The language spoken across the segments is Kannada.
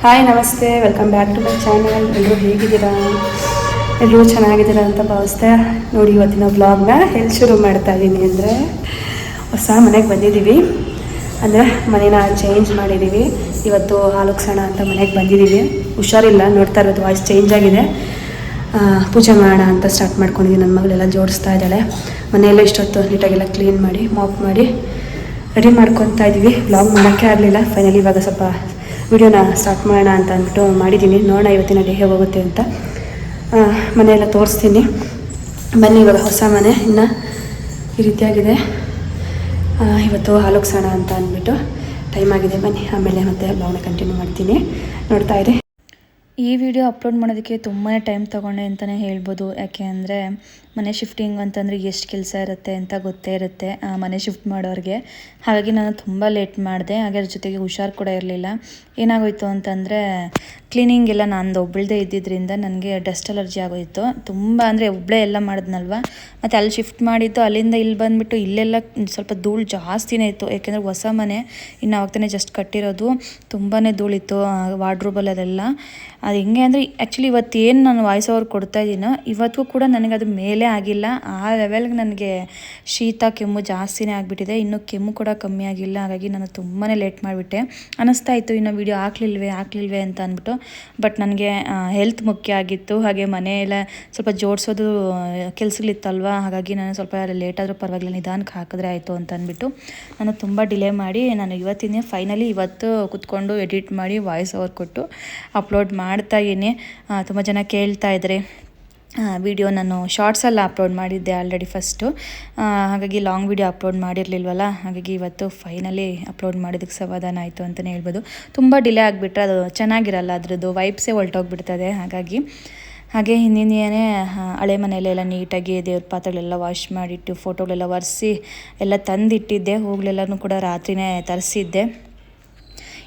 ಹಾಯ್ ನಮಸ್ತೆ. Welcome back to my channel ಎಲ್ಲರೂ ಹೇಗಿದ್ದೀರಾ? ಎಲ್ಲರೂ ಚೆನ್ನಾಗಿದ್ದೀರಾ ಅಂತ ಭಾವಿಸ್ತಾ ನೋಡಿ, ಇವತ್ತಿನ ಬ್ಲಾಗ್ನ ಎಲ್ಲಿ ಶುರು ಮಾಡ್ತಾ ಇದ್ದೀನಿ ಅಂದರೆ, ಹೊಸ ಮನೆಗೆ ಬಂದಿದ್ದೀವಿ ಅಂದರೆ, ಮನೇನ ಚೇಂಜ್ ಮಾಡಿದ್ದೀವಿ ಇವತ್ತು ಹಾಲುಕ್ಸೋಣ ಅಂತ ಮನೆಗೆ ಬಂದಿದ್ದೀವಿ ಹುಷಾರಿಲ್ಲ, ನೋಡ್ತಾ ಇರೋದು ವಾಯ್ಸ್ ಚೇಂಜ್ ಆಗಿದೆ. ಪೂಜೆ ಮಾಡೋಣ ಅಂತ ಸ್ಟಾರ್ಟ್ ಮಾಡ್ಕೊಂಡಿದ್ದೀನಿ ನನ್ನ ಮಗಳೆಲ್ಲ ಜೋಡಿಸ್ತಾ ಇದ್ದಾಳೆ. ಮನೆಯಲ್ಲೇ ಇಷ್ಟೊತ್ತು ನೀಟಾಗೆಲ್ಲ ಕ್ಲೀನ್ ಮಾಡಿ ಮಾಪ್ ಮಾಡಿ ರೆಡಿ ಮಾಡ್ಕೊತಾ ಇದ್ದೀವಿ ಬ್ಲಾಗ್ ಮಾಡೋಕ್ಕೆ ಆಗಲಿಲ್ಲ. ಫೈನಲಿ ಇವಾಗ ಸ್ವಲ್ಪ ವಿಡಿಯೋನ ಸ್ಟಾರ್ಟ್ ಮಾಡೋಣ ಅಂತ ಅಂದ್ಬಿಟ್ಟು ಮಾಡಿದ್ದೀನಿ. ನೋಡೋಣ ಇವತ್ತಿನ ಡೇ ಹೇಗೆ ಹೋಗುತ್ತೆ ಅಂತ. ಮನೆಯೆಲ್ಲ ತೋರಿಸ್ತೀನಿ. ಬನ್ನಿ, ಇವಾಗ ಹೊಸ ಮನೆ. ಇನ್ನು ಈ ರೀತಿಯಾಗಿದೆ. ಇವತ್ತು ಹಾಲುಕ್ಸೋಣ ಅಂತ ಅಂದ್ಬಿಟ್ಟು ಟೈಮ್ ಆಗಿದೆ. ಬನ್ನಿ, ಆಮೇಲೆ ಮತ್ತೆ ಬ್ಲಾಗ್ನ ಕಂಟಿನ್ಯೂ ಮಾಡ್ತೀನಿ. ನೋಡ್ತಾ ಇರಿ. ಈ ವಿಡಿಯೋ ಅಪ್ಲೋಡ್ ಮಾಡೋದಕ್ಕೆ ತುಂಬಾ ಟೈಮ್ ತೊಗೊಂಡೆ ಅಂತಲೇ ಹೇಳ್ಬೋದು. ಯಾಕೆ ಅಂದರೆ ಮನೆ ಶಿಫ್ಟಿಂಗ್ ಅಂತಂದರೆ ಎಷ್ಟು ಕೆಲಸ ಇರುತ್ತೆ ಅಂತ ಗೊತ್ತೇ ಇರುತ್ತೆ ಮನೆ ಶಿಫ್ಟ್ ಮಾಡೋರಿಗೆ. ಹಾಗಾಗಿ ನಾನು ತುಂಬ ಲೇಟ್ ಮಾಡಿದೆ, ಹಾಗೆ ಅದ್ರ ಜೊತೆಗೆ ಹುಷಾರು ಕೂಡ ಇರಲಿಲ್ಲ. ಏನಾಗೋಯ್ತು ಅಂತಂದರೆ ಕ್ಲೀನಿಂಗ್ ಎಲ್ಲ ನಂದು ಒಬ್ಬಳದೇ ಇದ್ದಿದ್ದರಿಂದ ನನಗೆ ಡಸ್ಟ್ ಅಲರ್ಜಿ ಆಗೋಯಿತು. ತುಂಬ ಅಂದರೆ ಒಬ್ಬಳೇ ಎಲ್ಲ ಮಾಡಿದ್ನಲ್ವ? ಮತ್ತು ಅಲ್ಲಿ ಶಿಫ್ಟ್ ಮಾಡಿದ್ದು ಅಲ್ಲಿಂದ ಇಲ್ಲಿ ಬಂದುಬಿಟ್ಟು ಇಲ್ಲೆಲ್ಲ ಸ್ವಲ್ಪ ಧೂಳು ಜಾಸ್ತಿನೇ ಇತ್ತು. ಯಾಕೆಂದರೆ ಹೊಸ ಮನೆ, ಇನ್ನು ಅವಾಗ ತಾನೇ ಜಸ್ಟ್ ಕಟ್ಟಿರೋದು. ತುಂಬಾ ಧೂಳಿತ್ತು ವಾರ್ಡ್ರೋಬಲ್ಲದೆಲ್ಲ ಅದು ಹೆಂಗೆ ಅಂದರೆ ಆ್ಯಕ್ಚುಲಿ ಇವತ್ತು ಏನು ನಾನು ವಾಯ್ಸ್ ಓವರ್ ಕೊಡ್ತಾ ಇದ್ದೀನೋ, ಇವತ್ತಿಗೂ ಕೂಡ ನನಗೆ ಅದು ಮೇಲೆ ಆಗಿಲ್ಲ. ಆ ಲೆವೆಲ್ಗೆ ನನಗೆ ಶೀತ, ಕೆಮ್ಮು ಜಾಸ್ತಿನೇ ಆಗಿಬಿಟ್ಟಿದೆ. ಇನ್ನು ಕೆಮ್ಮು ಕೂಡ ಕಮ್ಮಿ ಆಗಿಲ್ಲ. ಹಾಗಾಗಿ ನಾನು ತುಂಬಾ ಲೇಟ್ ಮಾಡಿಬಿಟ್ಟೆ. ಅನ್ನಿಸ್ತಾ ಇತ್ತು, ಇನ್ನು ವೀಡಿಯೋ ಹಾಕ್ಲಿಲ್ವೇ ಹಾಕ್ಲಿಲ್ವೇ ಅಂತ ಅಂದ್ಬಿಟ್ಟು. ಬಟ್ ನನಗೆ ಹೆಲ್ತ್ ಮುಖ್ಯ ಆಗಿತ್ತು. ಹಾಗೆ ಮನೆಯೆಲ್ಲ ಸ್ವಲ್ಪ ಜೋಡಿಸೋದು ಕೆಲಸಗಳಿತ್ತಲ್ವ? ಹಾಗಾಗಿ ನಾನು ಸ್ವಲ್ಪ ಲೇಟಾದರೂ ಪರವಾಗಿಲ್ಲ, ನಿಧಾನಕ್ಕೆ ಹಾಕಿದ್ರೆ ಆಯಿತು ಅಂತ ಅಂದ್ಬಿಟ್ಟು ನಾನು ತುಂಬ ಡಿಲೇ ಮಾಡಿ, ನಾನು ಇವತ್ತಿನೇ ಫೈನಲಿ ಇವತ್ತು ಕುತ್ಕೊಂಡು ಎಡಿಟ್ ಮಾಡಿ ವಾಯ್ಸ್ ಓವರ್ ಕೊಟ್ಟು ಅಪ್ಲೋಡ್ ಮಾಡ್ತಾ ಇದ್ದೀನಿ. ತುಂಬ ಜನ ಕೇಳ್ತಾ ಇದ್ದಾರೆ. ವಿಡಿಯೋ ನಾನು ಶಾರ್ಟ್ಸಲ್ಲಿ ಅಪ್ಲೋಡ್ ಮಾಡಿದ್ದೆ ಆಲ್ರೆಡಿ ಫಸ್ಟು ಹಾಗಾಗಿ ಲಾಂಗ್ ವಿಡಿಯೋ ಅಪ್ಲೋಡ್ ಮಾಡಿರಲಿಲ್ವಲ್ಲ? ಹಾಗಾಗಿ ಇವತ್ತು ಫೈನಲಿ ಅಪ್ಲೋಡ್ ಮಾಡಿದ್ದಕ್ಕೆ ಸಮಾಧಾನ ಆಯಿತು ಅಂತಲೇ ಹೇಳ್ಬೋದು. ತುಂಬ ಡಿಲೇ ಆಗಿಬಿಟ್ರೆ ಅದು ಚೆನ್ನಾಗಿರಲ್ಲ, ಅದರದ್ದು ವೈಪ್ಸೇ ಹೊಲ್ಟೋಗ್ಬಿಡ್ತದೆ ಹಾಗಾಗಿ, ಹಾಗೆ ಹಿಂದಿನೇ ಹಳೆ ಮನೆಯಲ್ಲೆಲ್ಲ ನೀಟಾಗಿ ದೇವ್ರ ಪಾತ್ರೆಗಳೆಲ್ಲ ವಾಶ್ ಮಾಡಿಟ್ಟು ಫೋಟೋಗಳೆಲ್ಲ ಒರೆಸಿ, ಎಲ್ಲ ತಂದಿಟ್ಟಿದ್ದೆ. ಹೂಗಳೆಲ್ಲನೂ ಕೂಡ ರಾತ್ರಿನೇ ತರಿಸಿದ್ದೆ.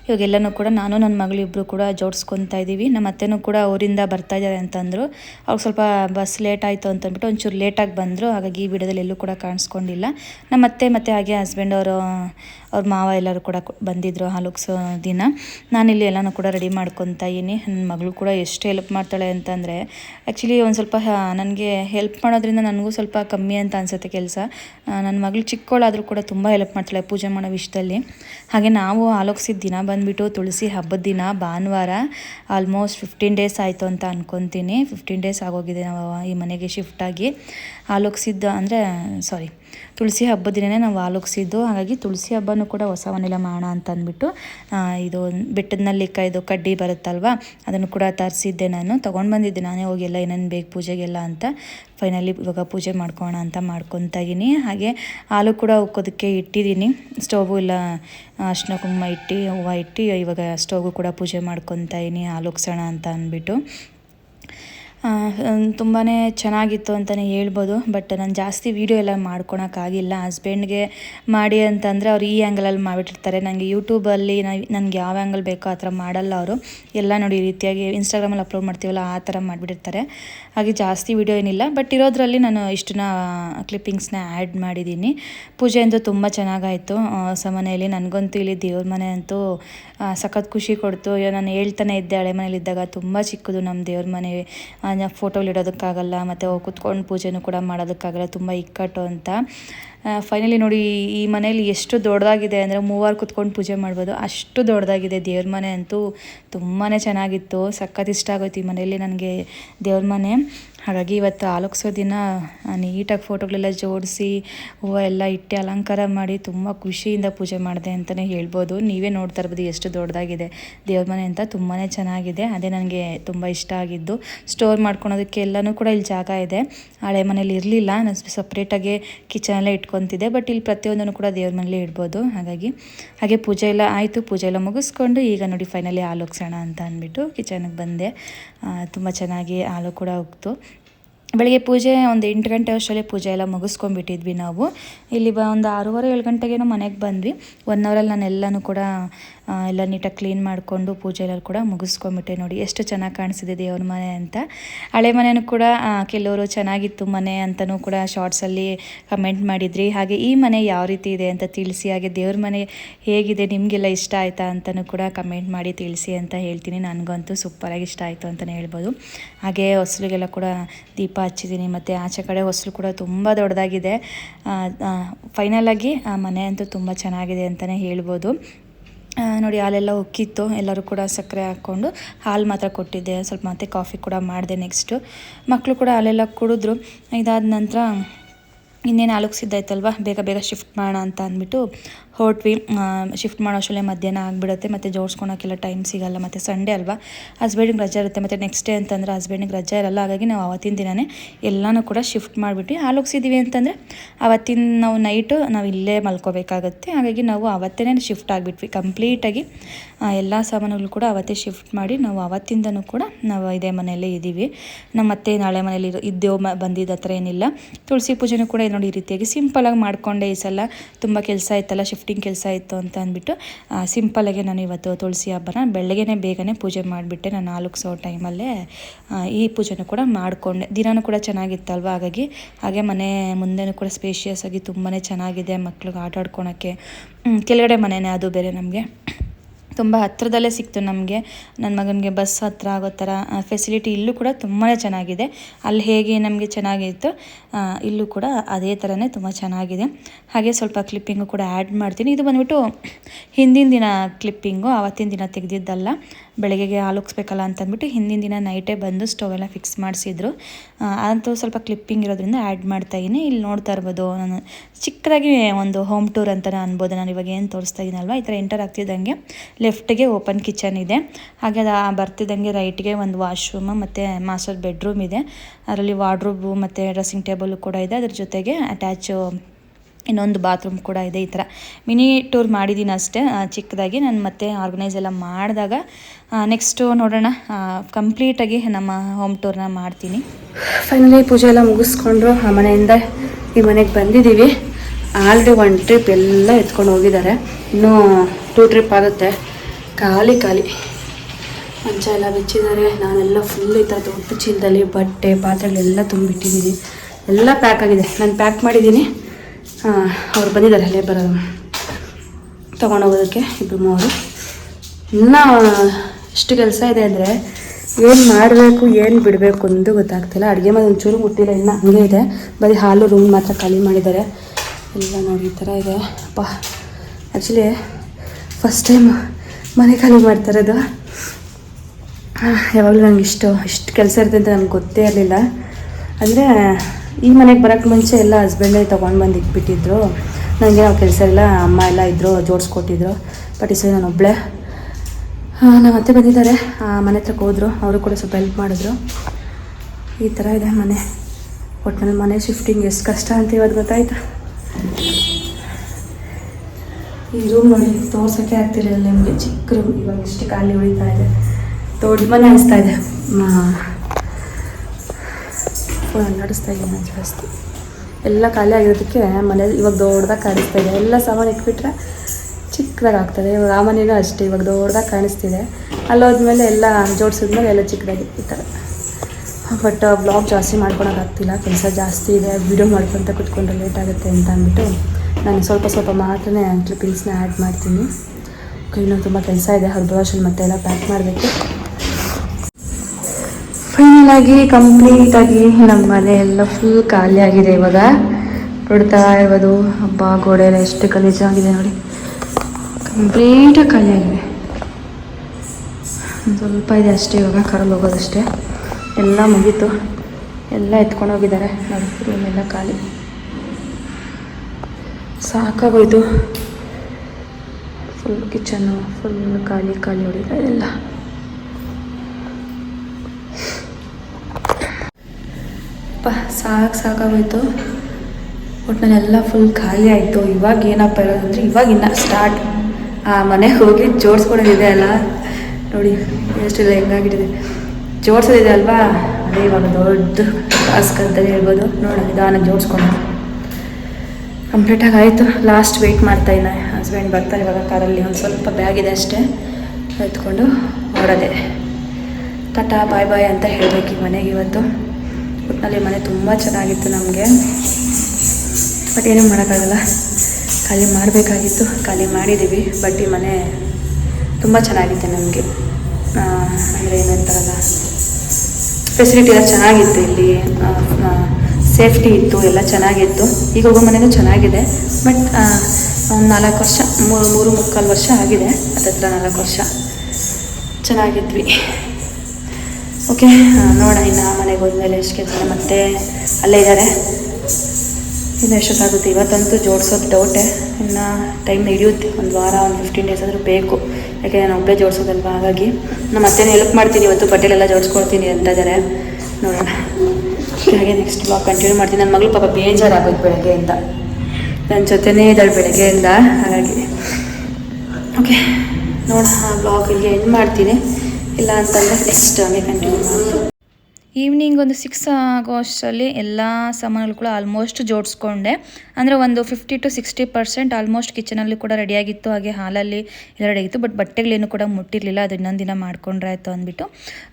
ಇವಾಗೆಲ್ಲನೂ ಕೂಡ ನಾನು, ನನ್ನ ಮಗಳು ಮಗಳಿಬ್ಬರು ಕೂಡ ಜೋಡಿಸ್ಕೊತಾ ಇದ್ದೀವಿ. ನಮ್ಮ ಅತ್ತೆನೂ ಕೂಡ ಊರಿಂದ ಬರ್ತಾ ಇದ್ದಾರೆ ಅಂತಂದರು. ಅವ್ರಿಗೆ ಸ್ವಲ್ಪ ಬಸ್ ಲೇಟ್ ಆಯಿತು ಅಂತಂದ್ಬಿಟ್ಟು ಒಂಚೂರು ಲೇಟಾಗಿ ಬಂದರು. ಹಾಗಾಗಿ ಈ ವಿಡಿಯೋದಲ್ಲಿ ಎಲ್ಲೂ ಕೂಡ ಕಾಣಿಸ್ಕೊಂಡಿಲ್ಲ. ನಮ್ಮ ಅತ್ತೆ ಮತ್ತು ಹಾಗೆ ಹಸ್ಬೆಂಡ್ ಅವರು ಅವ್ರ ಮಾವ ಎಲ್ಲರೂ ಕೂಡ ಬಂದಿದ್ದರು ಹಾಲುಗ್ಸೋ ದಿನ. ನಾನಿಲ್ಲಿ ಎಲ್ಲನೂ ಕೂಡ ರೆಡಿ ಮಾಡ್ಕೊತಾ ಇದ್ದೀನಿ. ನನ್ನ ಮಗಳು ಕೂಡ ಎಷ್ಟು ಹೆಲ್ಪ್ ಮಾಡ್ತಾಳೆ ಅಂತಂದರೆ ಆ್ಯಕ್ಚುಲಿ ಒಂದು ಸ್ವಲ್ಪ ನನಗೆ ಹೆಲ್ಪ್ ಮಾಡೋದ್ರಿಂದ ನನಗೂ ಸ್ವಲ್ಪ ಕಮ್ಮಿ ಅಂತ ಅನಿಸುತ್ತೆ ಕೆಲಸ. ನನ್ನ ಮಗಳು ಚಿಕ್ಕವಳಾದರೂ ಕೂಡ ತುಂಬ ಹೆಲ್ಪ್ ಮಾಡ್ತಾಳೆ ಪೂಜೆ ಮಾಡೋ ವಿಷಯದಲ್ಲಿ. ಹಾಗೆ ನಾವು ಆಲೋಕ್ಸಿದ ದಿನ ಬಂದುಬಿಟ್ಟು ತುಳಸಿ ಹಬ್ಬದ ದಿನ, ಭಾನುವಾರ ಆಲ್ಮೋಸ್ಟ್ ಫಿಫ್ಟೀನ್ ಡೇಸ್ ಆಯಿತು ಅಂತ ಅಂದ್ಕೊತೀನಿ ಫಿಫ್ಟೀನ್ ಡೇಸ್ ಆಗೋಗಿದೆ ನಾವು ಈ ಮನೆಗೆ ಶಿಫ್ಟ್ ಆಗಿ ಆಲೋಗಿಸಿದ್ದು ಅಂದರೆ ಸಾರಿ ತುಳಸಿ ಹಬ್ಬದ ದಿನನೇ ನಾವು ಆಲೋಗಿಸಿದ್ದು ಹಾಗಾಗಿ ತುಳಸಿ ಹಬ್ಬನೂ ಕೂಡ ಹೊಸ ಮನೆಲ್ಲ ಮಾಡೋಣ ಅಂತ ಅಂದ್ಬಿಟ್ಟು ಇದು ಬೆಟ್ಟದಲ್ಲಿ ಇದು ಕಡ್ಡಿ ಬರುತ್ತಲ್ವ, ಅದನ್ನು ಕೂಡ ತರಿಸಿದ್ದೆ ನಾನು. ತೊಗೊಂಡು ಬಂದಿದ್ದೆ ನಾನೇ ಹೋಗಿ ಎಲ್ಲ ಏನೇನು ಬೇಕು ಪೂಜೆಗೆಲ್ಲ ಅಂತ. ಫೈನಲಿ ಇವಾಗ ಪೂಜೆ ಮಾಡ್ಕೋಣ ಅಂತ ಮಾಡ್ಕೊತಾಗಿನಿ ಹಾಗೆ ಹಾಲು ಕೂಡ ಉಕ್ಕೋದಕ್ಕೆ ಇಟ್ಟಿದ್ದೀನಿ ಸ್ಟೌವು ಇಲ್ಲ ಅರ್ಶಿನ ಕುಂಕುಮ ಇಟ್ಟು, ಹೂವು ಇಟ್ಟು, ಇವಾಗ ಸ್ಟೋವು ಕೂಡ ಪೂಜೆ ಮಾಡ್ಕೊತಾ ಇದ್ದೀನಿ ಉಗ್ಸೋಣ ಅಂತ ಅಂದ್ಬಿಟ್ಟು. ತುಂಬಾ ಚೆನ್ನಾಗಿತ್ತು ಅಂತಲೇ ಹೇಳ್ಬೋದು, ಬಟ್ ನಾನು ಜಾಸ್ತಿ ವೀಡಿಯೋ ಎಲ್ಲ ಮಾಡ್ಕೊಳಕ್ಕಾಗಿಲ್ಲ. ಹಸ್ಬೆಂಡ್ಗೆ ಮಾಡಿ ಅಂತಂದರೆ ಅವ್ರು ಈ ಆ್ಯಂಗಲಲ್ಲಿ ಮಾಡಿಬಿಟ್ಟಿರ್ತಾರೆ. ನನಗೆ ಯೂಟ್ಯೂಬಲ್ಲಿ ನನಗೆ ಯಾವ ಆ್ಯಂಗಲ್ ಬೇಕೋ ಆ ಥರ ಮಾಡಲ್ಲ ಅವರು. ಎಲ್ಲ ನೋಡಿ ಈ ರೀತಿಯಾಗಿ ಇನ್ಸ್ಟಾಗ್ರಾಮಲ್ಲಿ ಅಪ್ಲೋಡ್ ಮಾಡ್ತೀವಲ್ಲ, ಆ ಥರ ಮಾಡಿಬಿಟ್ಟಿರ್ತಾರೆ. ಹಾಗೆ ಜಾಸ್ತಿ ವೀಡಿಯೋ ಏನಿಲ್ಲ ಬಟ್ ಇರೋದ್ರಲ್ಲಿ ನಾನು ಇಷ್ಟನ್ನ ಕ್ಲಿಪ್ಪಿಂಗ್ಸ್ನ ಆ್ಯಡ್ ಮಾಡಿದ್ದೀನಿ. ಪೂಜೆ ಅಂತೂ ತುಂಬ ಚೆನ್ನಾಗಾಯಿತು. ಮನೆಯಲ್ಲಿ ನನಗಂತೂ ಇಲ್ಲಿ ದೇವ್ರ ಮನೆ ಅಂತೂ ಸಖತ್ ಖುಷಿ ಕೊಡ್ತು. ಅಯ್ಯೋ, ನಾನು ಹೇಳ್ತಾನೆ ಇದ್ದೆ ಹಳೆ ಮನೇಲಿದ್ದಾಗ ತುಂಬ ಚಿಕ್ಕದು ನಮ್ಮ ದೇವ್ರ ಮನೆ. ಫೋಟೋಗಳು ಇಡೋದಕ್ಕಾಗಲ್ಲ, ಮತ್ತು ಕುತ್ಕೊಂಡು ಪೂಜೆನೂ ಕೂಡ ಮಾಡೋದಕ್ಕಾಗಲ್ಲ, ತುಂಬ ಇಕ್ಕಟ್ಟು ಅಂತ. ಫೈನಲಿ ನೋಡಿ, ಈ ಮನೇಲಿ ಎಷ್ಟು ದೊಡ್ಡದಾಗಿದೆ ಅಂದರೆ ಮೂವರು ಕುತ್ಕೊಂಡು ಪೂಜೆ ಮಾಡ್ಬೋದು. ಅಷ್ಟು ದೊಡ್ಡದಾಗಿದೆ ದೇವ್ರ ಮನೆ ಅಂತೂ ತುಂಬಾ ಚೆನ್ನಾಗಿತ್ತು. ಸಖತ್ ಇಷ್ಟ ಆಗೋಯ್ತು ಈ ಮನೆಯಲ್ಲಿ ನನಗೆ ದೇವ್ರ ಮನೆ. ಹಾಗಾಗಿ ಇವತ್ತು ಆಲೋಕ್ಸೋ ದಿನ ನೀಟಾಗಿ ಫೋಟೋಗಳೆಲ್ಲ ಜೋಡಿಸಿ, ಹೂವು ಎಲ್ಲ ಇಟ್ಟು ಅಲಂಕಾರ ಮಾಡಿ ತುಂಬ ಖುಷಿಯಿಂದ ಪೂಜೆ ಮಾಡಿದೆ ಅಂತಲೇ ಹೇಳ್ಬೋದು. ನೀವೇ ನೋಡ್ತಾ ಇರ್ಬೋದು ಎಷ್ಟು ದೊಡ್ಡದಾಗಿದೆ. ದೇವ್ರ ಮನೆ ಅಂತ ತುಂಬಾ ಚೆನ್ನಾಗಿದೆ. ಅದೇ ನನಗೆ ತುಂಬ ಇಷ್ಟ ಆಗಿದ್ದು. ಸ್ಟೋರ್ ಮಾಡ್ಕೊಳೋದಕ್ಕೆ ಎಲ್ಲನೂ ಕೂಡ ಇಲ್ಲಿ ಜಾಗ ಇದೆ. ಹಳೆ ಮನೇಲಿ ಇರಲಿಲ್ಲ. ನಾನು ಸಪ್ರೇಟಾಗಿ ಕಿಚನೆಲ್ಲ ಇಟ್ಕೊತಿದ್ದೆ. ಬಟ್ ಇಲ್ಲಿ ಪ್ರತಿಯೊಂದನ್ನು ಕೂಡ ದೇವ್ರ ಮನೇಲಿ ಇಡ್ಬೋದು. ಹಾಗಾಗಿ ಹಾಗೆ ಪೂಜೆ ಎಲ್ಲ ಆಯಿತು. ಪೂಜೆ ಎಲ್ಲ ಮುಗಿಸ್ಕೊಂಡು ಈಗ ನೋಡಿ ಫೈನಲಿ ಹಾಲು ಹೋಗ್ಸೋಣ ಅಂತ ಅಂದ್ಬಿಟ್ಟು ಕಿಚನ್ಗೆ ಬಂದೆ. ತುಂಬ ಚೆನ್ನಾಗಿ ಹಾಲು ಕೂಡ ಉಗ್ತು. ಬೆಳಿಗ್ಗೆ ಪೂಜೆ, ಒಂದು ಎಂಟು ಗಂಟೆ ಅಷ್ಟರಲ್ಲಿ ಪೂಜೆ ಎಲ್ಲ ಮುಗಿಸ್ಕೊಂಡ್ಬಿಟ್ಟಿದ್ವಿ ನಾವು. ಇಲ್ಲಿ ಬ, ಒಂದು ಆರೂವರೆ, ಏಳು ಗಂಟೆಗೇನೋ ಮನೆಗೆ ಬಂದ್ವಿ. ಒನ್ ಅವರಲ್ಲಿ ನಾನು ಎಲ್ಲನೂ ಕೂಡ ಎಲ್ಲ ನೀಟಾಗಿ ಕ್ಲೀನ್ ಮಾಡಿಕೊಂಡು ಪೂಜೆ ಎಲ್ಲ ಕೂಡ ಮುಗಿಸ್ಕೊಂಬಿಟ್ಟೆ ನೋಡಿ. ಎಷ್ಟು ಚೆನ್ನಾಗಿ ಕಾಣಿಸಿದೆ ದೇವ್ರ ಮನೆ ಅಂತ. ಹಳೆ ಮನೆಯೂ ಕೂಡ ಕೆಲವರು ಚೆನ್ನಾಗಿತ್ತು ಮನೆ ಅಂತಲೂ ಕೂಡ ಶಾರ್ಟ್ಸಲ್ಲಿ ಕಮೆಂಟ್ ಮಾಡಿದ್ರಿ. ಹಾಗೆ ಈ ಮನೆ ಯಾವ ರೀತಿ ಇದೆ ಅಂತ ತಿಳಿಸಿ, ಹಾಗೆ ದೇವ್ರ ಮನೆ ಹೇಗಿದೆ, ನಿಮಗೆಲ್ಲ ಇಷ್ಟ ಆಯಿತಾ ಅಂತಲೂ ಕೂಡ ಕಮೆಂಟ್ ಮಾಡಿ ತಿಳಿಸಿ ಅಂತ ಹೇಳ್ತೀನಿ. ನನಗಂತೂ ಸೂಪರಾಗಿ ಇಷ್ಟ ಆಯಿತು ಅಂತಲೇ ಹೇಳ್ಬೋದು. ಹಾಗೆ ಹೊಸಲಿಗೆಲ್ಲ ಕೂಡ ದೀಪ ಹಚ್ಚಿದ್ದೀನಿ ಮತ್ತು ಆಚೆ ಕಡೆ ಹೊಸಲು ಕೂಡ ತುಂಬ ದೊಡ್ಡದಾಗಿದೆ. ಫೈನಲಾಗಿ ಆ ಮನೆ ಅಂತೂ ತುಂಬ ಚೆನ್ನಾಗಿದೆ ಅಂತಲೇ ಹೇಳ್ಬೋದು. ನೋಡಿ ಹಾಲೆಲ್ಲ ಉಕ್ಕಿತ್ತು, ಎಲ್ಲರೂ ಕೂಡ ಸಕ್ಕರೆ ಹಾಕ್ಕೊಂಡು ಹಾಲು ಮಾತ್ರ ಕೊಟ್ಟಿದ್ದೆ. ಸ್ವಲ್ಪ ಮತ್ತೆ ಕಾಫಿ ಕೂಡ ಮಾಡಿದೆ ನೆಕ್ಸ್ಟು ಮಕ್ಕಳು ಕೂಡ ಹಾಲೆಲ್ಲ ಕುಡಿದ್ರು. ಇದಾದ ನಂತರ ಇನ್ನೇನು ಆಲೋಕ್ ಸಿದ್ಧಾಯ್ತಲ್ವ ಬೇಗ ಬೇಗ ಶಿಫ್ಟ್ ಮಾಡೋಣ ಅಂತ ಅಂದ್ಬಿಟ್ಟು ಹೊರಟ್ವಿ ಶಿಫ್ಟ್ ಮಾಡೋ ಅಷ್ಟರಲ್ಲೇ ಮಧ್ಯಾಹ್ನ ಆಗಿಬಿಡುತ್ತೆ. ಮತ್ತು ಜೋಡಿಸ್ಕೊಳೋಕ್ಕೆಲ್ಲ ಟೈಮ್ ಸಿಗಲ್ಲ. ಮತ್ತು ಸಂಡೇ ಅಲ್ವಾ? ಹಸ್ಬೆಂಡಿಗೆ ರಜೆ ಇರುತ್ತೆ. ಮತ್ತು ನೆಕ್ಸ್ಟ್ ಡೇ ಅಂತಂದ್ರೆ ಹಸ್ಬೆಂಡಿಗೆ ರಜೆ ಇರಲ್ಲ. ಹಾಗಾಗಿ ನಾವು ಅವತ್ತಿನ ದಿನವೇ ಎಲ್ಲನೂ ಕೂಡ ಶಿಫ್ಟ್ ಮಾಡಿಬಿಟ್ಟು ಹಾಲುಗ್ಸಿದ್ದೀವಿ ಅಂತಂದರೆ ಅವತ್ತಿನ ನಾವು ನೈಟು ನಾವು ಇಲ್ಲೇ ಮಲ್ಕೋಬೇಕಾಗತ್ತೆ. ಹಾಗಾಗಿ ನಾವು ಅವತ್ತೇ ಶಿಫ್ಟ್ ಆಗಿಬಿಟ್ವಿ. ಕಂಪ್ಲೀಟಾಗಿ ಎಲ್ಲ ಸಾಮಾನುಗಳು ಕೂಡ ಅವತ್ತೇ ಶಿಫ್ಟ್ ಮಾಡಿ ನಾವು ಅವತ್ತಿಂದನೂ ಕೂಡ ನಾವು ಇದೇ ಮನೆಯಲ್ಲೇ ಇದ್ದೀವಿ ನಮ್ಮ ಮತ್ತೆ ನಾಳೆ ಮನೇಲಿ ಇದ್ದೇವು ಬಂದಿದ್ದ ಹತ್ರ ಏನಿಲ್ಲ. ತುಳಸಿ ಪೂಜೆನೂ ಕೂಡ ನೋಡಿ ಈ ರೀತಿಯಾಗಿ ಸಿಂಪಲಾಗಿ ಮಾಡಿಕೊಂಡೆ ಈ ಸಲ. ತುಂಬ ಕೆಲಸ ಇತ್ತಲ್ಲ ಶಿಫ್ಟಿಂಗ್ ಕೆಲಸ ಇತ್ತು ಅಂತ ಅಂದ್ಬಿಟ್ಟು ಸಿಂಪಲಾಗೆ ನಾನು ಇವತ್ತು ತುಳಸಿ ಹಬ್ಬನ ಬೆಳಗ್ಗೆನೇ ಬೇಗನೆ ಪೂಜೆ ಮಾಡಿಬಿಟ್ಟೆ. ನಾನು ನಾಲ್ಕು ಟೈಮಲ್ಲೇ ಈ ಪೂಜೆನೂ ಕೂಡ ಮಾಡಿಕೊಂಡೆ. ದಿನಾನೂ ಕೂಡ ಚೆನ್ನಾಗಿತ್ತಲ್ವ? ಹಾಗಾಗಿ, ಹಾಗೆ ಮನೆ ಮುಂದೆನೂ ಕೂಡ ಸ್ಪೇಷಿಯಸ್ ಆಗಿ ತುಂಬಾ ಚೆನ್ನಾಗಿದೆ ಮಕ್ಳಿಗೆ ಆಟ ಆಡ್ಕೊಳಕ್ಕೆ ಕೆಳಗಡೆ ಮನೆಯೇ ಅದು ಬೇರೆ ನಮಗೆ. ತುಂಬ ಹತ್ತಿರದಲ್ಲೇ ಸಿಕ್ತು ನಮಗೆ. ನನ್ನ ಮಗನಿಗೆ ಬಸ್ ಹತ್ತಿರ ಆಗೋ ಥರ ಫೆಸಿಲಿಟಿ ಇಲ್ಲೂ ಕೂಡ ತುಂಬಾ ಚೆನ್ನಾಗಿದೆ. ಅಲ್ಲಿ ಹೇಗೆ ನಮಗೆ ಚೆನ್ನಾಗಿತ್ತು ಇಲ್ಲೂ ಕೂಡ ಅದೇ ಥರನೇ ತುಂಬ ಚೆನ್ನಾಗಿದೆ. ಹಾಗೆ ಸ್ವಲ್ಪ ಕ್ಲಿಪ್ಪಿಂಗು ಕೂಡ ಆ್ಯಡ್ ಮಾಡ್ತೀನಿ. ಇದು ಬಂದ್ಬಿಟ್ಟು ಹಿಂದಿನ ದಿನ ಕ್ಲಿಪ್ಪಿಂಗು ಆವತ್ತಿನ ದಿನ ತೆಗೆದಿದ್ದಲ್ಲ. ಬೆಳಗ್ಗೆಗೆ ಹಾಲು ಅಂತಂದ್ಬಿಟ್ಟು ಅಂತ ಅಂದ್ಬಿಟ್ಟು ಹಿಂದಿನ ದಿನ ನೈಟೇ ಬಂದು ಸ್ಟೌವೆಲ್ಲ ಫಿಕ್ಸ್ ಮಾಡಿಸಿದ್ರು. ಅಂತೂ ಸ್ವಲ್ಪ ಕ್ಲಿಪ್ಪಿಂಗ್ ಇರೋದ್ರಿಂದ ಆ್ಯಡ್ ಮಾಡ್ತಾಯಿದ್ದೀನಿ ಇಲ್ಲಿ ನೋಡ್ತಾ ಇರ್ಬೋದು ನಾನು ಚಿಕ್ಕದಾಗಿ ಒಂದು ಹೋಮ್ ಟೂರ್ ಅಂತಲೇ ಅನ್ಬೋದು. ನಾನು ಇವಾಗ ಏನು ತೋರಿಸ್ತಾ ಇದ್ದೀನಲ್ವ? ಈ ಥರ ಎಂಟರ್ ಆಗ್ತಿದ್ದಂಗೆ ಲೆಫ್ಟ್ಗೆ ಓಪನ್ ಕಿಚನ್ ಇದೆ. ಹಾಗೆ ಅದು ಬರ್ತಿದ್ದಂಗೆ ರೈಟ್ಗೆ ಒಂದು ವಾಶ್ರೂಮ್ ಮತ್ತು ಮಾಸ್ಟರ್ ಬೆಡ್ರೂಮ್ ಇದೆ. ಅದರಲ್ಲಿ ವಾರ್ಡ್ರೂಬು ಮತ್ತು ಡ್ರೆಸ್ಸಿಂಗ್ ಟೇಬಲ್ ಕೂಡ ಇದೆ. ಅದ್ರ ಜೊತೆಗೆ ಅಟ್ಯಾಚು ಇನ್ನೊಂದು ಬಾತ್ರೂಮ್ ಕೂಡ ಇದೆ ಈ ಥರ. ಮಿನಿ ಟೂರ್ ಮಾಡಿದ್ದೀನಿ ಅಷ್ಟೇ ಚಿಕ್ಕದಾಗಿ. ನಾನು ಮತ್ತೆ ಆರ್ಗನೈಸ್ ಎಲ್ಲ ಮಾಡಿದಾಗ ನೆಕ್ಸ್ಟು ನೋಡೋಣ ಕಂಪ್ಲೀಟಾಗಿ ನಮ್ಮ ಹೋಮ್ ಟೂರ್ನ ಮಾಡ್ತೀನಿ. ಫೈನಲಿ ಪೂಜೆ ಎಲ್ಲ ಮುಗಿಸ್ಕೊಂಡು, ಆ, ಮನೆಯಿಂದ ಈ ಮನೆಗೆ ಬಂದಿದ್ದೀವಿ ಆಲ್ರೆಡಿ ಒನ್ ಟ್ರಿಪ್ ಎಲ್ಲ ಎತ್ಕೊಂಡು ಹೋಗಿದ್ದಾರೆ. ಇನ್ನೂ ಟೂ ಟ್ರಿಪ್ ಆಗುತ್ತೆ. ಖಾಲಿ ಖಾಲಿ. ಮಂಚ ಎಲ್ಲ ಬಿಚ್ಚಿದ್ದಾರೆ. ನಾನೆಲ್ಲ ಫುಲ್ ಈ ಥರ ದೊಡ್ಡ ಚೀಲದಲ್ಲಿ ಬಟ್ಟೆ, ಪಾತ್ರೆಗಳೆಲ್ಲ ತುಂಬಿಟ್ಟಿದ್ದೀನಿ ಎಲ್ಲ ಪ್ಯಾಕ್ ಆಗಿದೆ. ನಾನು ಪ್ಯಾಕ್ ಮಾಡಿದ್ದೀನಿ ಅವ್ರು ಬಂದಿದ್ದಾರೆ ಲೇಬರ್ ತೊಗೊಂಡೋಗೋದಕ್ಕೆ ಇಬ್ಬರು ಮೂವರು. ಇನ್ನೂ ಎಷ್ಟು ಕೆಲಸ ಇದೆ ಅಂದರೆ ಏನು ಮಾಡಬೇಕು, ಏನು ಬಿಡಬೇಕು ಅಂದು ಗೊತ್ತಾಗ್ತಿಲ್ಲ. ಅಡುಗೆ ಮನೆ ಒಂಚೂರು ಮುಟ್ಟಿಲ್ಲ, ಇನ್ನೂ ಹಂಗೆ ಇದೆ. ಬರೀ ಹಾಲು ರೂಮ್ ಮಾತ್ರ ಖಾಲಿ ಮಾಡಿದ್ದಾರೆ. ಎಲ್ಲ ನೋಡಿ, ಈ ಥರ ಇದೆ. ಅಪ್ಪ ಆ್ಯಕ್ಚುಲಿ ಫಸ್ಟ್ ಟೈಮ್ ಮನೆ ಖಾಲಿ ಮಾಡ್ತಾ ಇರೋದು. ಯಾವಾಗಲೂ ನಂಗೆ ಇಷ್ಟು. ಇಷ್ಟು ಕೆಲಸ ಇರುತ್ತೆ ಅಂತ ನನಗೆ ಗೊತ್ತೇ ಇರಲಿಲ್ಲ. ಅಂದರೆ ಈ ಮನೆಗೆ ಬರೋಕ್ಕೆ ಮುಂಚೆ ಎಲ್ಲ ಹಸ್ಬೆಂಡೇ ತೊಗೊಂಡು ಬಂದು ಇಟ್ಬಿಟ್ಟಿದ್ರು. ನನಗೆ ನಾವು ಕೆಲಸ ಎಲ್ಲ ಅಮ್ಮ ಎಲ್ಲ ಇದ್ದರು ಜೋಡಿಸ್ಕೊಟ್ಟಿದ್ರು. ಬಟ್ ಈ ಸರಿ ನಾನು ಒಬ್ಬಳೆ ನಮ್ಮ ಅತ್ತೆ ಬಂದಿದ್ದಾರೆ. ಮನೆ ಹತ್ರಕ್ಕೆ ಹೋದರು. ಅವರು ಕೂಡ ಸ್ವಲ್ಪ ಹೆಲ್ಪ್ ಮಾಡಿದ್ರು. ಈ ಥರ ಇದೆ ಮನೆ. ಒಟ್ಟಿನಲ್ಲಿ ಮನೆ ಶಿಫ್ಟಿಂಗ್ ಎಷ್ಟು ಕಷ್ಟ ಅಂತ ಇವತ್ತು ಗೊತ್ತಾಯ್ತು? ಈ ರೂಮ್ ನೋಡಿ ತೋರ್ಸೋಕ್ಕೆ ಆಗ್ತಿರಲಿಲ್ಲ. ನಿಮಗೆ ಚಿಕ್ಕ ರೂಮ್ ಇವಾಗ ಎಷ್ಟು ಖಾಲಿ ಉಳಿತಾ ಇದೆ. ದೊಡ್ಡ ಮನೆ ಅನಿಸ್ತಾ ಇದೆ. ಫೋನ್ ನಡೆಸ್ತಾ ಇದ್ದೀನಿ ನಾನು ಜಾಸ್ತಿ ಎಲ್ಲ ಖಾಲಿ ಆಗಿರೋದಕ್ಕೆ ಮನೆ ಇವಾಗ ದೊಡ್ಡದಾಗ ಕಾಣಿಸ್ತಾ ಇದೆ. ಎಲ್ಲ ಸಾಮಾನು ಇಟ್ಬಿಟ್ರೆ ಚಿಕ್ಕದಾಗಿ ಆಗ್ತದೆ ಇವಾಗ ಆ ಮನೇನೂ ಅಷ್ಟೇ, ಇವಾಗ ದೊಡ್ಡದಾಗಿ ಕಾಣಿಸ್ತಿದೆ. ಅಲ್ಲೋದ್ಮೇಲೆ ಎಲ್ಲ ಜೋಡಿಸಿದ್ಮೇಲೆ ಎಲ್ಲ ಚಿಕ್ಕದಾಗಿ ಈ ಥರ ಬಟ್ ಬ್ಲಾಗ್ ಜಾಸ್ತಿ ಮಾಡ್ಕೊಳಕ್ಕಾಗ್ತಿಲ್ಲ. ಕೆಲಸ ಜಾಸ್ತಿ ಇದೆ. ವಿಡಿಯೋ ಮಾಡ್ಕೊತ ಕುತ್ಕೊಂಡ್ರೆ ಲೇಟ್ ಆಗುತ್ತೆ ಅಂತ ಅಂದ್ಬಿಟ್ಟು ನಾನು ಸ್ವಲ್ಪ ಸ್ವಲ್ಪ ಮಾತ್ರನೇ ಕ್ಲಿಪ್ಪಿಂಗ್ಸ್ನ ಆ್ಯಡ್ ಮಾಡ್ತೀನಿ. ಇನ್ನೂ ತುಂಬ ಕೆಲಸ ಇದೆ. ಹರ್ಬಲ್ ವಾಶಲ್ಲಿ ಮತ್ತೆ ಎಲ್ಲ ಪ್ಯಾಕ್ ಮಾಡಬೇಕು. ಫೈನಲ್ ಆಗಿ ಕಂಪ್ಲೀಟ್ ಆಗಿ ನಮ್ಮ ಮನೆ ಎಲ್ಲ ಫುಲ್ ಖಾಲಿ ಆಗಿದೆ ಇವಾಗ. ನೋಡ್ತಾ ಇರ್ಬೋದು, ಹಬ್ಬ, ಗೋಡೆ ಎಲ್ಲ ಎಷ್ಟು ಗಲೀಜಾಗಿದೆ ನೋಡಿ. ಕಂಪ್ಲೀಟಾಗಿ ಖಾಲಿ ಆಗಿದೆ. ಸ್ವಲ್ಪ ಇದೆ ಅಷ್ಟೇ ಇವಾಗ, ಕರಲ್ ಹೋಗೋದಷ್ಟೇ ಎಲ್ಲ ಮುಗೀತು. ಎಲ್ಲ ಎತ್ಕೊಂಡು ಹೋಗಿದ್ದಾರೆ. ನೋಡಿ ರೂಮ್ ಎಲ್ಲ ಖಾಲಿ. ಸಾಕಾಗೋಯ್ತು. ಫುಲ್ ಕಿಚನ್ನು ಫುಲ್ ಖಾಲಿ ಖಾಲಿ ಹೊಡಿತಾ ಎಲ್ಲ ಅಪ್ಪ ಸಾಕು ಸಾಕಾಗೋಯ್ತು. ಒಟ್ಟಿನಲ್ಲೆಲ್ಲ ಫುಲ್ ಖಾಲಿ ಆಯಿತು. ಇವಾಗ ಏನಪ್ಪ ಇರೋದಂದ್ರೆ ಇವಾಗ ಇನ್ನು ಸ್ಟಾರ್ಟ್ ಆ ಮನೆಗೆ ಹೋಗಿ ಜೋಡಿಸ್ಕೊಳೋದಿದೆ ಅಲ್ಲ. ನೋಡಿ ಎಷ್ಟಿಲ್ಲ ಹೆಂಗಾಗಿಟ್ಟಿದೆ. ಜೋಡಿಸೋದಿದೆ ಅಲ್ವಾ? ಅದೇ ಇವಾಗ ದೊಡ್ಡ ಟಾಸ್ಕ್ ಅಂತಲೇ ಹೇಳ್ಬೋದು. ನೋಡಿ, ನಿಧಾನ ಜೋಡಿಸ್ಕೊಂಡು. ಕಂಪ್ಲೀಟಾಗಿ ಆಯಿತು. ಲಾಸ್ಟ್ ವೆಯ್ಟ್ ಮಾಡ್ತಾ ಇನ್ನ ಹಸ್ಬೆಂಡ್ ಬರ್ತಾರೆ ಇವಾಗ ಕಾರಲ್ಲಿ ಒಂದು ಸ್ವಲ್ಪ ಬ್ಯಾಗ್ ಇದೆ ಅಷ್ಟೇ. ಎತ್ಕೊಂಡು ಹೊರಡದೆ ಟಾಟಾ ಬಾಯ್ ಬಾಯ್ ಅಂತ ಹೇಳಬೇಕು ಈ ಮನೆಗೆ ಇವತ್ತು. ಒಟ್ಟಿನಲ್ಲಿ ಮನೆ ತುಂಬ ಚೆನ್ನಾಗಿತ್ತು ನಮಗೆ. ಬಟ್ ಏನೂ ಮಾಡೋಕ್ಕಾಗಲ್ಲ. ಖಾಲಿ ಮಾಡಬೇಕಾಗಿತ್ತು. ಖಾಲಿ ಮಾಡಿದ್ದೀವಿ ಬಟ್ ಈ ಮನೆ ತುಂಬ ಚೆನ್ನಾಗಿತ್ತು ನಮಗೆ. ಅಂದರೆ ಏನಂತಾರಲ್ಲ ಫೆಸಿಲಿಟಿ ಎಲ್ಲ ಚೆನ್ನಾಗಿತ್ತು ಇಲ್ಲಿ. ಸೇಫ್ಟಿ ಇತ್ತು, ಎಲ್ಲ ಚೆನ್ನಾಗಿತ್ತು. ಈಗ ಹೋಗೋ ಮನೆಯೂ ಚೆನ್ನಾಗಿದೆ. ಬಟ್ ಒಂದು ನಾಲ್ಕು ವರ್ಷ ಮೂರು ಮೂರು ಮುಕ್ಕಾಲು ವರ್ಷ ಆಗಿದೆ. ಅದತ್ರ ನಾಲ್ಕು ವರ್ಷ ಚೆನ್ನಾಗಿದ್ವಿ. ಓಕೆ. ನೋಡೋಣ ಇನ್ನು ಮನೆಗೆ ಹೋದ್ಮೇಲೆ ಎಷ್ಟು ಕೆಲಸ ಮತ್ತೆ ಅಲ್ಲೇ ಇದ್ದಾರೆ ಇನ್ನು ಎಷ್ಟೊತ್ತಾಗುತ್ತೆ? ಇವತ್ತಂತೂ ಜೋಡಿಸೋದು ಡೌಟೆ ಇನ್ನು ಟೈಮ್ ಹಿಡಿಯುತ್ತೆ. ಒಂದು ವಾರ, ಒಂದು ಫಿಫ್ಟೀನ್ ಡೇಸ್ ಆದರೂ ಬೇಕು. ಯಾಕೆ ನಾನು ಒಬ್ಬಳೇ ಜೋಡಿಸೋದಲ್ವ? ಹಾಗಾಗಿ ನಾನು ಮತ್ತೆ ಹೆಲ್ಪ್ ಮಾಡ್ತೀನಿ ಇವತ್ತು ಬಟ್ಟೆಲೆಲ್ಲ ಜೋಡಿಸ್ಕೊಳ್ತೀನಿ ಅಂತ ಇದ್ದಾರೆ ನೋಡೋಣ. ಹಾಗೆ ನೆಕ್ಸ್ಟ್ ಬ್ಲಾಗ್ ಕಂಟಿನ್ಯೂ ಮಾಡ್ತೀನಿ. ನನ್ನ ಮಗಳು ಪಾಪ ಬೇಜಾರಾಗೋದು ಬೆಳಗ್ಗೆಯಿಂದ ನನ್ನ ಜೊತೆನೇ ಇದ್ದಾಳೆ ಬೆಳಗ್ಗೆಯಿಂದ. ಹಾಗಾಗಿ ಓಕೆ ನೋಡೋಣ ಬ್ಲಾಗ್ ಇಲ್ಲಿಗೆ ಎಂಡ್ ಮಾಡ್ತೀನಿ. ಇಲ್ಲ ಅಂತಂದರೆ ನೆಕ್ಸ್ಟ್ ಹಂಗೆ ಕಂಟಿನ್ಯೂ ಮಾಡ್ತೀನಿ ಈವ್ನಿಂಗ್ ಒಂದು ಸಿಕ್ಸ್ ಆಗೋ ಅಷ್ಟರಲ್ಲಿ ಎಲ್ಲ ಸಾಮಾನುಗಳು ಕೂಡ ಆಲ್ಮೋಸ್ಟ್ ಜೋಡಿಸ್ಕೊಂಡೆ. ಅಂದರೆ ಒಂದು fifty to sixty percent almost ಕಿಚನಲ್ಲಿ ಕೂಡ ರೆಡಿಯಾಗಿತ್ತು ಹಾಗೆ ಹಾಲಲ್ಲಿ ಎಲ್ಲ ರೆಡಿಯಾಗಿತ್ತು ಬಟ್ ಬಟ್ಟೆಗಳೇನು ಕೂಡ ಮುಟ್ಟಿರಲಿಲ್ಲ. ಅದು ಇನ್ನೊಂದು ದಿನ ಮಾಡ್ಕೊಂಡ್ರೆ ಆಯಿತು ಅಂದ್ಬಿಟ್ಟು.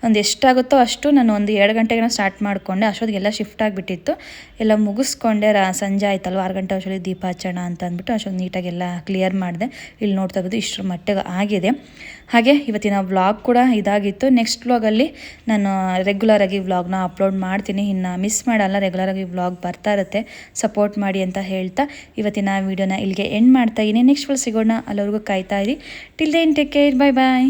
ಒಂದು ಎಷ್ಟಾಗುತ್ತೋ ಅಷ್ಟು ನಾನು ಒಂದು ಎರಡು ಗಂಟೆಗೆ ಸ್ಟಾರ್ಟ್ ಮಾಡಿಕೊಂಡೆ. ಅಷ್ಟೊತ್ತಿಗೆಲ್ಲ ಶಿಫ್ಟ್ ಆಗಿಬಿಟ್ಟಿತ್ತು. ಎಲ್ಲ ಮುಗಿಸ್ಕೊಂಡೆ. ರಾ, ಸಂಜೆ ಆಯ್ತಲ್ವ? ಆರು ಗಂಟೆ ಅಷ್ಟರಲ್ಲಿ ದೀಪ ಅಂತ ಅಂದ್ಬಿಟ್ಟು ಅಷ್ಟೊಂದು ನೀಟಾಗೆಲ್ಲ ಕ್ಲಿಯರ್ ಮಾಡಿದೆ. ಇಲ್ಲಿ ನೋಡ್ತಾ ಇರೋದು ಇಷ್ಟರ ಮಟ್ಟಿಗೆ ಆಗಿದೆ. ಹಾಗೆ ಇವತ್ತಿನ ವ್ಲಾಗ್ ಕೂಡ ಇದಾಗಿತ್ತು. ನೆಕ್ಸ್ಟ್ ವ್ಲಾಗಲ್ಲಿ ನಾನು ರೆಗ್ಯುಲರಾಗಿ ವ್ಲಾಗ್ನ ಅಪ್ಲೋಡ್ ಮಾಡ್ತೀನಿ. ಇನ್ನು ಮಿಸ್ ಮಾಡಲ್ಲ ರೆಗ್ಯುಲರಾಗಿ ವ್ಲಾಗ್ ಬರ್ತಾ ಇರುತ್ತೆ. ಸಪೋರ್ಟ್ ಮಾಡಿ ಅಂತ ಹೇಳ್ತಾ ಇವತ್ತಿನ ವೀಡಿಯೋನ ಇಲ್ಲಿಗೆ ಎಂಡ್ ಮಾಡ್ತಾ ಇದ್ದೀನಿ. ನೆಕ್ಸ್ಟ್ ಸಿಗೋಣ. ಅಲ್ಲವರೆಗೂ ಕಾಯ್ತಾ ಇರಿ. Till then take care bye bye